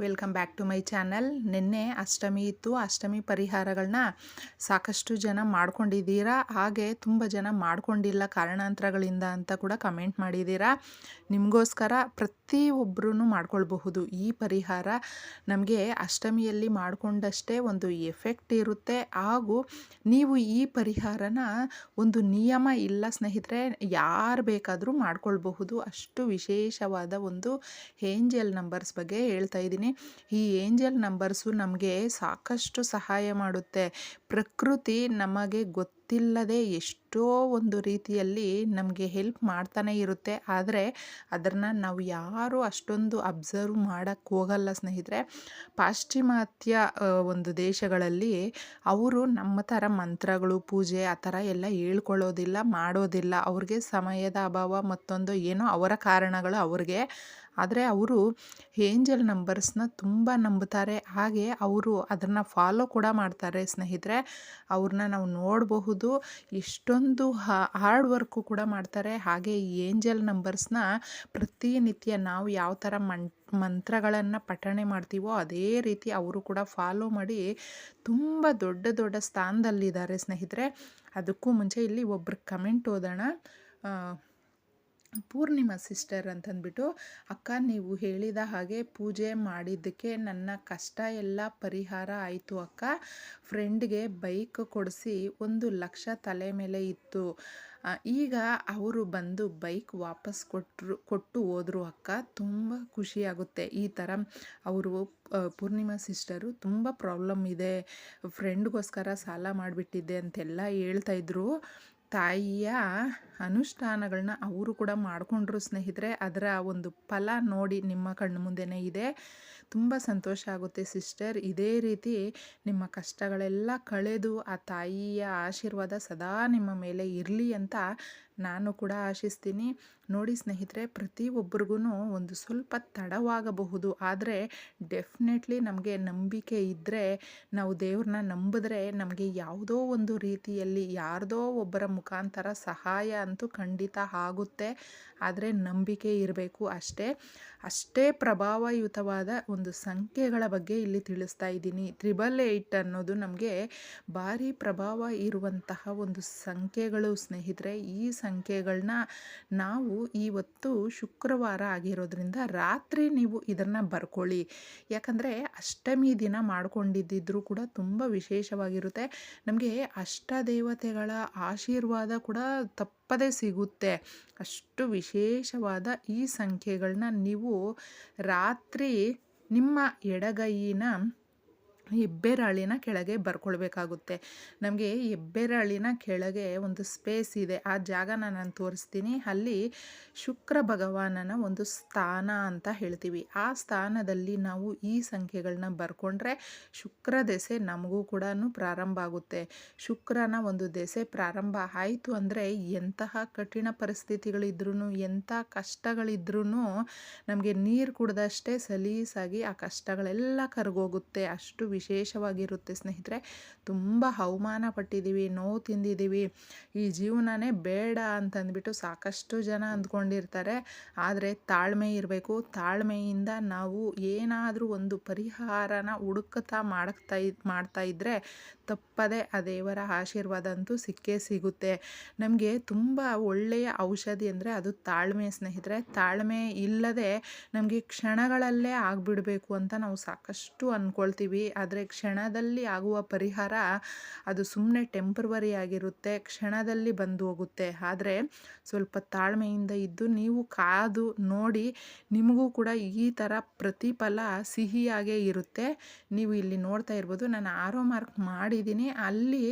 Welcome back to my channel ನಿನ್ನೆ ಅಷ್ಟಮಿ ಇತ್ತು. ಅಷ್ಟಮಿ ಪರಿಹಾರಗಳನ್ನ ಸಾಕಷ್ಟು ಜನ ಮಾಡ್ಕೊಂಡಿದ್ದೀರಾ? ಹಾಗೆ ತುಂಬ ಜನ ಮಾಡ್ಕೊಂಡಿಲ್ಲ ಕಾರಣಾಂತರಗಳಿಂದ ಅಂತ ಕೂಡ ಕಮೆಂಟ್ ಮಾಡಿದ್ದೀರಾ? ನಿಮಗೋಸ್ಕರ ಪ್ರತಿಯೊಬ್ಬರೂ ಮಾಡ್ಕೊಳ್ಬಹುದು. ಈ ಪರಿಹಾರ ನಮಗೆ ಅಷ್ಟಮಿಯಲ್ಲಿ ಮಾಡಿಕೊಂಡಷ್ಟೇ ಒಂದು ಎಫೆಕ್ಟ್ ಇರುತ್ತೆ. ಹಾಗೂ ನೀವು ಈ ಪರಿಹಾರನ ಒಂದು ನಿಯಮ ಇಲ್ಲ ಸ್ನೇಹಿತರೆ, ಯಾರು ಬೇಕಾದರೂ ಮಾಡ್ಕೊಳ್ಬಹುದು. ಅಷ್ಟು ವಿಶೇಷವಾದ ಒಂದು ಏಂಜಲ್ ನಂಬರ್ಸ್ ಬಗ್ಗೆ ಹೇಳ್ತಾ ಇದ್ದೀನಿ. ಈ ಏಂಜಲ್ ನಂಬರ್ಸು ನಮಗೆ ಸಾಕಷ್ಟು ಸಹಾಯ ಮಾಡುತ್ತೆ. ಪ್ರಕೃತಿ ನಮಗೆ ಗೊತ್ತಿಲ್ಲದೆ ಎಷ್ಟೋ ಒಂದು ರೀತಿಯಲ್ಲಿ ನಮಗೆ ಹೆಲ್ಪ್ ಮಾಡ್ತಾನೆ ಇರುತ್ತೆ. ಆದರೆ ಅದನ್ನು ನಾವು ಯಾರೂ ಅಷ್ಟೊಂದು ಅಬ್ಸರ್ವ್ ಮಾಡೋಕ್ಕೆ ಹೋಗಲ್ಲ ಸ್ನೇಹಿತರೆ. ಪಾಶ್ಚಿಮಾತ್ಯ ಒಂದು ದೇಶಗಳಲ್ಲಿ ಅವರು ನಮ್ಮ ಥರ ಮಂತ್ರಗಳು, ಪೂಜೆ ಆ ಥರ ಎಲ್ಲ ಹೇಳ್ಕೊಳ್ಳೋದಿಲ್ಲ, ಮಾಡೋದಿಲ್ಲ. ಅವ್ರಿಗೆ ಸಮಯದ ಅಭಾವ ಮತ್ತೊಂದು ಏನೋ ಅವರ ಕಾರಣಗಳು ಅವ್ರಿಗೆ ಆದರೆ ಅವರು ಏಂಜಲ್ ನಂಬರ್ಸ್ನ ತುಂಬ ನಂಬುತ್ತಾರೆ ಹಾಗೆ ಅವರು ಅದನ್ನು ಫಾಲೋ ಕೂಡ ಮಾಡ್ತಾರೆ ಸ್ನೇಹಿತರೆ. ಅವ್ರನ್ನ ನಾವು ನೋಡಬಹುದು. ಇಷ್ಟೊಂದು ಹಾರ್ಡ್ ವರ್ಕು ಕೂಡ ಮಾಡ್ತಾರೆ. ಹಾಗೆ ಈ ಏಂಜಲ್ ನಂಬರ್ಸ್ನ ಪ್ರತಿನಿತ್ಯ ನಾವು ಯಾವ ಥರ ಮಂ ಮಂತ್ರಗಳನ್ನು ಪಠಣೆ ಮಾಡ್ತೀವೋ ಅದೇ ರೀತಿ ಅವರು ಕೂಡ ಫಾಲೋ ಮಾಡಿ ತುಂಬ ದೊಡ್ಡ ದೊಡ್ಡ ಸ್ಥಾನದಲ್ಲಿದ್ದಾರೆ ಸ್ನೇಹಿತರೆ. ಅದಕ್ಕೂ ಮುಂಚೆ ಇಲ್ಲಿ ಒಬ್ಬರು ಕಮೆಂಟ್ ಓದೋಣ. ಪೂರ್ಣಿಮಾ ಸಿಸ್ಟರ್ ಅಂತಂದ್ಬಿಟ್ಟು ಅಕ್ಕ ನೀವು ಹೇಳಿದ ಹಾಗೆ ಪೂಜೆ ಮಾಡಿದ್ದಕ್ಕೆ ನನ್ನ ಕಷ್ಟ ಎಲ್ಲ ಪರಿಹಾರ ಆಯಿತು ಅಕ್ಕ. ಫ್ರೆಂಡ್ಗೆ ಬೈಕ್ ಕೊಡಿಸಿ ಒಂದು ಲಕ್ಷ ತಲೆ ಮೇಲೆ ಇತ್ತು. ಈಗ ಅವರು ಬಂದು ಬೈಕ್ ವಾಪಸ್ ಕೊಟ್ಟರು ಕೊಟ್ಟು ಹೋದರು ಅಕ್ಕ. ತುಂಬ ಖುಷಿಯಾಗುತ್ತೆ ಈ ಥರ ಅವರು ಪೂರ್ಣಿಮಾ ಸಿಸ್ಟರು ತುಂಬ ಪ್ರಾಬ್ಲಮ್ ಇದೆ. ಫ್ರೆಂಡ್ಗೋಸ್ಕರ ಸಾಲ ಮಾಡಿಬಿಟ್ಟಿದ್ದೆ ಅಂತೆಲ್ಲ ಹೇಳ್ತಾಯಿದ್ರು ತಾಯಿಯ ಅನುಷ್ಠಾನಗಳನ್ನ ಅವರು ಕೂಡ ಮಾಡಿಕೊಂಡ್ರು ಸ್ನೇಹಿತರೆ, ಅದರ ಒಂದು ಫಲ ನೋಡಿ ನಿಮ್ಮ ಕಣ್ಣು ಮುಂದೆನೇ ಇದೆ. ತುಂಬ ಸಂತೋಷ ಆಗುತ್ತೆ ಸಿಸ್ಟರ್. ಇದೇ ರೀತಿ ನಿಮ್ಮ ಕಷ್ಟಗಳೆಲ್ಲ ಕಳೆದು ಆ ತಾಯಿಯ ಆಶೀರ್ವಾದ ಸದಾ ನಿಮ್ಮ ಮೇಲೆ ಇರಲಿ ಅಂತ ನಾನು ಕೂಡ ಆಶಿಸ್ತೀನಿ. ನೋಡಿ ಸ್ನೇಹಿತರೆ ಪ್ರತಿಯೊಬ್ಬರಿಗೂ ಒಂದು ಸ್ವಲ್ಪ ತಡವಾಗಬಹುದು. ಆದರೆ ಡೆಫಿನೆಟ್ಲಿ ನಮಗೆ ನಂಬಿಕೆ ಇದ್ದರೆ ನಾವು ದೇವ್ರನ್ನ ನಂಬಿದ್ರೆ ನಮಗೆ ಯಾವುದೋ ಒಂದು ರೀತಿಯಲ್ಲಿ ಯಾರದೋ ಒಬ್ಬರ ಮುಖಾಂತರ ಸಹಾಯ ಅಂತೂ ಖಂಡಿತ ಆಗುತ್ತೆ. ಆದರೆ ನಂಬಿಕೆ ಇರಬೇಕು ಅಷ್ಟೇ. ಅಷ್ಟೇ ಪ್ರಭಾವಯುತವಾದ ಒಂದು ಸಂಖ್ಯೆಗಳ ಬಗ್ಗೆ ಇಲ್ಲಿ ತಿಳಿಸ್ತಾ ಇದ್ದೀನಿ. ತ್ರಿಬಲ್ ಏಯ್ಟ್ ಅನ್ನೋದು ನಮಗೆ ಭಾರಿ ಪ್ರಭಾವ ಇರುವಂತಹ ಒಂದು ಸಂಖ್ಯೆಗಳು ಸ್ನೇಹಿತರೆ. ಈ ಸಂಖ್ಯೆಗಳನ್ನ ನಾವು ಇವತ್ತು ಶುಕ್ರವಾರ ಆಗಿರೋದ್ರಿಂದ ರಾತ್ರಿ ನೀವು ಇದನ್ನು ಬರ್ಕೊಳ್ಳಿ. ಯಾಕಂದರೆ ಅಷ್ಟಮಿ ದಿನ ಮಾಡ್ಕೊಂಡಿದ್ದಿದ್ರೂ ಕೂಡ ತುಂಬ ವಿಶೇಷವಾಗಿರುತ್ತೆ. ನಮಗೆ ಅಷ್ಟ ದೇವತೆಗಳ ಆಶೀರ್ವಾದ ಕೂಡ ತಪ್ಪದೇ ಸಿಗುತ್ತೆ. ಅಷ್ಟು ವಿಶೇಷವಾದ ಈ ಸಂಖ್ಯೆಗಳನ್ನ ನೀವು ರಾತ್ರಿ ನಿಮ್ಮ ಎಡಗೈಯಿನ ಹೆಬ್ಬೆರಳಿನ ಕೆಳಗೆ ಬರ್ಕೊಳ್ಬೇಕಾಗುತ್ತೆ. ನಮಗೆ ಹೆಬ್ಬೆರಳಿನ ಕೆಳಗೆ ಒಂದು ಸ್ಪೇಸ್ ಇದೆ. ಆ ಜಾಗನ ನಾನು ತೋರಿಸ್ತೀನಿ. ಅಲ್ಲಿ ಶುಕ್ರ ಭಗವಾನನ ಒಂದು ಸ್ಥಾನ ಅಂತ ಹೇಳ್ತೀವಿ. ಆ ಸ್ಥಾನದಲ್ಲಿ ನಾವು ಈ ಸಂಖ್ಯೆಗಳನ್ನ ಬರ್ಕೊಂಡ್ರೆ ಶುಕ್ರ ದೆಸೆ ನಮಗೂ ಕೂಡ ಪ್ರಾರಂಭ ಆಗುತ್ತೆ. ಶುಕ್ರನ ಒಂದು ದೆಸೆ ಪ್ರಾರಂಭ ಆಯಿತು ಅಂದರೆ ಎಂತಹ ಕಠಿಣ ಪರಿಸ್ಥಿತಿಗಳಿದ್ರೂ ಎಂಥ ಕಷ್ಟಗಳಿದ್ರೂ ನಮಗೆ ನೀರು ಕುಡ್ದಷ್ಟೇ ಸಲೀಸಾಗಿ ಆ ಕಷ್ಟಗಳೆಲ್ಲ ಕರಗೋಗುತ್ತೆ. ಅಷ್ಟು ವಿಶೇಷವಾಗಿರುತ್ತೆ ಸ್ನೇಹಿತರೆ. ತುಂಬ ಅವಮಾನ ಪಟ್ಟಿದ್ದೀವಿ, ನೋವು ತಿಂದಿದ್ದೀವಿ. ಈ ಜೀವನನೇ ಬೇಡ ಅಂತಂದ್ಬಿಟ್ಟು ಸಾಕಷ್ಟು ಜನ ಅಂದ್ಕೊಂಡಿರ್ತಾರೆ. ಆದರೆ ತಾಳ್ಮೆ ಇರಬೇಕು. ತಾಳ್ಮೆಯಿಂದ ನಾವು ಏನಾದರೂ ಒಂದು ಪರಿಹಾರನ ಹುಡುಕ್ತಾ ಮಾಡಕ್ತಾ ಮಾಡ್ತಾ ಇದ್ದರೆ ತಪ್ಪದೆ ಆ ದೇವರ ಆಶೀರ್ವಾದ ಅಂತೂ ಸಿಕ್ಕೇ ಸಿಗುತ್ತೆ. ನಮಗೆ ತುಂಬ ಒಳ್ಳೆಯ ಔಷಧಿ ಅಂದರೆ ಅದು ತಾಳ್ಮೆ ಸ್ನೇಹಿತರೆ. ತಾಳ್ಮೆ ಇಲ್ಲದೆ ನಮಗೆ ಕ್ಷಣಗಳಲ್ಲೇ ಆಗಿಬಿಡಬೇಕು ಅಂತ ನಾವು ಸಾಕಷ್ಟು ಅಂದ್ಕೊಳ್ತೀವಿ ಆದರೆ ಕ್ಷಣದಲ್ಲಿ ಆಗುವ ಪರಿಹಾರ ಅದು ಸುಮ್ಮನೆ ಟೆಂಪ್ರವರಿ ಆಗಿರುತ್ತೆ, ಕ್ಷಣದಲ್ಲಿ ಬಂದು ಹೋಗುತ್ತೆ. ಆದರೆ ಸ್ವಲ್ಪ ತಾಳ್ಮೆಯಿಂದ ಇದ್ದು ನೀವು ಕಾದು ನೋಡಿ ನಿಮಗೂ ಕೂಡ ಈ ಥರ ಪ್ರತಿಫಲ ಸಿಹಿಯಾಗೇ ಇರುತ್ತೆ. ನೀವು ಇಲ್ಲಿ ನೋಡ್ತಾ ಇರ್ಬೋದು, ನಾನು ಆರೋ ಮಾರ್ಕ್ ಮಾಡಿದ್ದೀನಿ ಅಲ್ಲಿ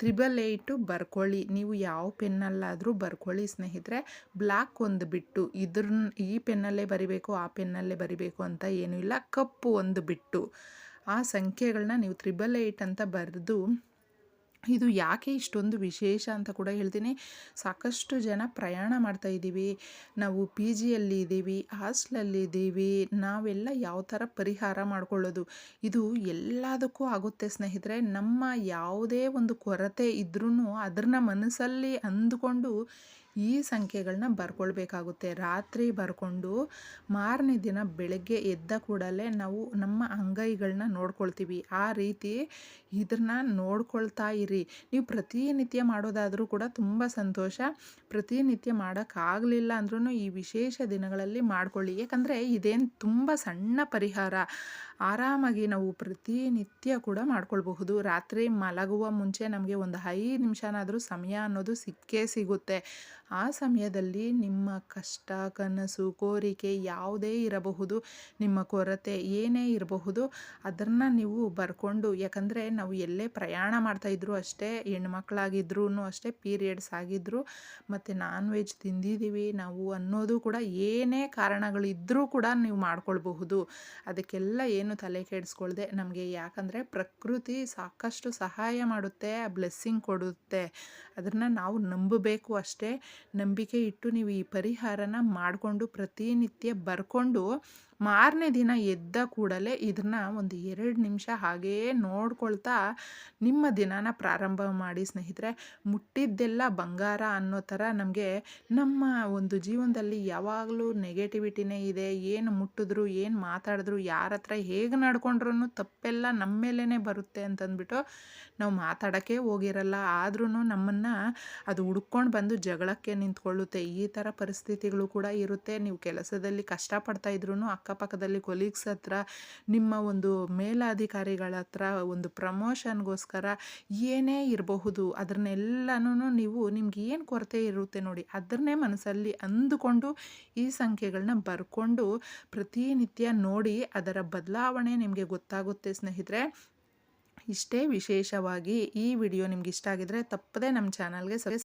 ತ್ರಿಬಲ್ ಏಯ್ಟು ಬರ್ಕೊಳ್ಳಿ. ನೀವು ಯಾವ ಪೆನ್ನಲ್ಲಾದರೂ ಬರ್ಕೊಳ್ಳಿ ಸ್ನೇಹಿತರೆ. ಬ್ಲ್ಯಾಕ್ ಒಂದು ಬಿಟ್ಟು ಇದ್ರ ಈ ಪೆನ್ನಲ್ಲೇ ಬರಿಬೇಕು, ಆ ಪೆನ್ನಲ್ಲೇ ಬರಿಬೇಕು ಅಂತ ಏನೂ ಇಲ್ಲ. ಕಪ್ಪು ಒಂದು ಬಿಟ್ಟು. ಆ ಸಂಖ್ಯೆಗಳನ್ನ ನೀವು ತ್ರಿಬಲ್ ಏಯ್ಟ್ ಅಂತ ಬರೆದು ಇದು ಯಾಕೆ ಇಷ್ಟೊಂದು ವಿಶೇಷ ಅಂತ ಕೂಡ ಹೇಳ್ತೀನಿ. ಸಾಕಷ್ಟು ಜನ ಪ್ರಯಾಣ ಮಾಡ್ತಾ ಇದ್ದೀವಿ. ನಾವು ಪಿ ಜಿಯಲ್ಲಿ ಇದ್ದೀವಿ ಹಾಸ್ಟ್ಲಲ್ಲಿ ಇದ್ದೀವಿ. ನಾವೆಲ್ಲ ಯಾವ ಥರ ಪರಿಹಾರ ಮಾಡ್ಕೊಳ್ಳೋದು? ಇದು ಎಲ್ಲದಕ್ಕೂ ಆಗುತ್ತೆ ಸ್ನೇಹಿತರೆ. ನಮ್ಮ ಯಾವುದೇ ಒಂದು ಕೊರತೆ ಇದ್ರೂ ಅದನ್ನ ಮನಸ್ಸಲ್ಲಿ ಅಂದುಕೊಂಡು ಈ ಸಂಖ್ಯೆಗಳನ್ನ ಬರ್ಕೊಳ್ಬೇಕಾಗುತ್ತೆ. ರಾತ್ರಿ ಬರ್ಕೊಂಡು ಮಾರನೇ ದಿನ ಬೆಳಗ್ಗೆ ಎದ್ದ ಕೂಡಲೇ ನಾವು ನಮ್ಮ ಅಂಗೈಗಳನ್ನ ನೋಡ್ಕೊಳ್ತೀವಿ. ಆ ರೀತಿ ಇದನ್ನ ನೋಡ್ಕೊಳ್ತಾ ಇರಿ. ನೀವು ಪ್ರತಿನಿತ್ಯ ಮಾಡೋದಾದರೂ ಕೂಡ ತುಂಬ ಸಂತೋಷ. ಪ್ರತಿನಿತ್ಯ ಮಾಡೋಕ್ಕಾಗಲಿಲ್ಲ ಅಂದ್ರೂ ಈ ವಿಶೇಷ ದಿನಗಳಲ್ಲಿ ಮಾಡ್ಕೊಳ್ಳಿ. ಯಾಕಂದರೆ ಇದೇನು ತುಂಬ ಸಣ್ಣ ಪರಿಹಾರ. ಆರಾಮಾಗಿ ನಾವು ಪ್ರತಿನಿತ್ಯ ಕೂಡ ಮಾಡ್ಕೊಳ್ಬಹುದು. ರಾತ್ರಿ ಮಲಗುವ ಮುಂಚೆ ನಮಗೆ ಒಂದು ಐದು ನಿಮಿಷನಾದರೂ ಸಮಯ ಅನ್ನೋದು ಸಿಕ್ಕೇ ಸಿಗುತ್ತೆ. ಆ ಸಮಯದಲ್ಲಿ ನಿಮ್ಮ ಕಷ್ಟ, ಕನಸು, ಕೋರಿಕೆ ಯಾವುದೇ ಇರಬಹುದು, ನಿಮ್ಮ ಕೊರತೆ ಏನೇ ಇರಬಹುದು ಅದನ್ನು ನೀವು ಬರ್ಕೊಂಡು, ಯಾಕಂದರೆ ನಾವು ಎಲ್ಲೇ ಪ್ರಯಾಣ ಮಾಡ್ತಾಯಿದ್ರು ಅಷ್ಟೇ ಹೆಣ್ಮಕ್ಳಾಗಿದ್ರೂ ಅಷ್ಟೇ, ಪೀರಿಯಡ್ಸ್ ಆಗಿದ್ದರು ಮತ್ತು ನಾನ್ ವೆಜ್ ತಿಂದಿದ್ದೀವಿ ನಾವು ಅನ್ನೋದು ಕೂಡ ಏನೇ ಕಾರಣಗಳಿದ್ದರೂ ಕೂಡ ನೀವು ಮಾಡ್ಕೊಳ್ಬಹುದು. ಅದಕ್ಕೆಲ್ಲ ಏನು ತಲೆ ಕೆಡಿಸ್ಕೊಳ್ದೆ. ನಮಗೆ ಯಾಕಂದರೆ ಪ್ರಕೃತಿ ಸಾಕಷ್ಟು ಸಹಾಯ ಮಾಡುತ್ತೆ, ಬ್ಲೆಸ್ಸಿಂಗ್ ಕೊಡುತ್ತೆ. ಅದನ್ನು ನಾವು ನಂಬಬೇಕು ಅಷ್ಟೇ. ನಂಬಿಕೆ ಇಟ್ಟು ನೀವು ಈ ಪರಿಹಾರನ ಮಾಡಿಕೊಂಡು ಪ್ರತಿನಿತ್ಯ ಬರ್ಕೊಂಡು ಮಾರನೇ ದಿನ ಎದ್ದ ಕೂಡಲೇ ಇದನ್ನ ಒಂದು ಎರಡು ನಿಮಿಷ ಹಾಗೇ ನೋಡ್ಕೊಳ್ತಾ ನಿಮ್ಮ ದಿನನ ಪ್ರಾರಂಭ ಮಾಡಿ ಸ್ನೇಹಿತರೆ. ಮುಟ್ಟಿದ್ದೆಲ್ಲ ಬಂಗಾರ ಅನ್ನೋ ಥರ ನಮಗೆ ನಮ್ಮ ಒಂದು ಜೀವನದಲ್ಲಿ ಯಾವಾಗಲೂ ನೆಗೆಟಿವಿಟಿನೇ ಇದೆ. ಏನು ಮುಟ್ಟಿದ್ರು, ಏನು ಮಾತಾಡಿದ್ರು, ಯಾರ ಹತ್ರ ಹೇಗೆ ನಡ್ಕೊಂಡ್ರೂ ತಪ್ಪೆಲ್ಲ ನಮ್ಮ ಮೇಲೇ ಬರುತ್ತೆ ಅಂತಂದ್ಬಿಟ್ಟು ನಾವು ಮಾತಾಡೋಕ್ಕೆ ಹೋಗಿರಲ್ಲ. ಆದ್ರೂ ನಮ್ಮನ್ನು ಅದು ಹುಡ್ಕೊಂಡು ಬಂದು ಜಗಳಕ್ಕೆ ನಿಂತ್ಕೊಳ್ಳುತ್ತೆ. ಈ ಥರ ಪರಿಸ್ಥಿತಿಗಳು ಕೂಡ ಇರುತ್ತೆ. ನೀವು ಕೆಲಸದಲ್ಲಿ ಕಷ್ಟಪಡ್ತಾ ಇದ್ರೂ ಅಕ್ಕಪಕ್ಕದಲ್ಲಿ ಕೊಲೀಗ್ಸ್ ಹತ್ರ, ನಿಮ್ಮ ಒಂದು ಮೇಲಾಧಿಕಾರಿಗಳ ಹತ್ರ ಒಂದು ಪ್ರಮೋಷನ್ಗೋಸ್ಕರ ಏನೇ ಇರಬಹುದು ಅದನ್ನೆಲ್ಲನೂ ನೀವು ನಿಮ್ಗೆ ಏನು ಕೊರತೆ ಇರುತ್ತೆ ನೋಡಿ ಅದನ್ನೇ ಮನಸ್ಸಲ್ಲಿ ಅಂದುಕೊಂಡು ಈ ಸಂಖ್ಯೆಗಳನ್ನ ಬರ್ಕೊಂಡು ಪ್ರತಿನಿತ್ಯ ನೋಡಿ ಅದರ ಬದಲಾವಣೆ ನಿಮಗೆ ಗೊತ್ತಾಗುತ್ತೆ ಸ್ನೇಹಿತರೆ. ಇಷ್ಟೇ ವಿಶೇಷವಾಗಿ ಈ ವಿಡಿಯೋ ನಿಮ್ಗೆ ಇಷ್ಟ ಆಗಿದ್ರೆ ತಪ್ಪದೆ ನಮ್ಮ ಚಾನಲ್ಗೆ